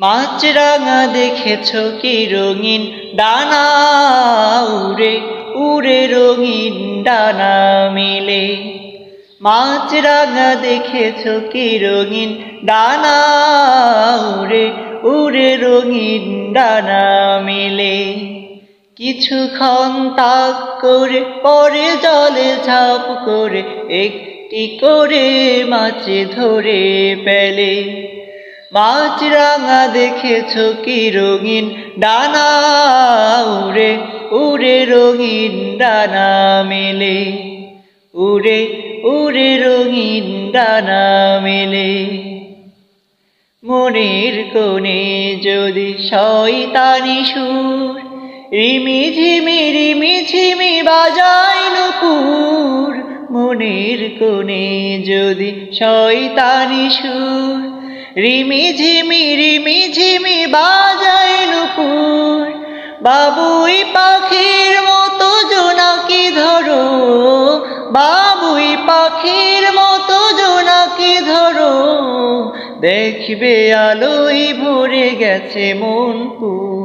মাছরাঙা দেখেছ কি রঙিন ডানা? উড়ে উড়ে রঙিন ডানা মিলে। মাছরাঙা দেখেছ কি রঙিন ডানা? উড়ে উড়ে রঙিন ডানা মিলে। কিছুক্ষণ তাক করে, পরে জলে ঝাঁপ করে, একটি করে মাছ ধরে পেলে মাছরাঙা দেখেছ কি রঙিন ডানা? উড়ে উড়ে রঙিন ডানা মেলে। উড়ে উড়ে রঙিন ডানা মেলে। মনের কোণে যদি শয়তানি সুর, রিমি ঝিমি রিমি ঝিমি বাজায় নুপুর। মনের কোণে যদি শয়তানি সুর রিমি ঝিমি রিমি ঝিমি বাজায় নুপুর। বাবুই পাখির মতো জোনাকি ধরো। বাবুই পাখির মতো জোনাকি ধরো। দেখবে আলোই ভরে গেছে মন পুর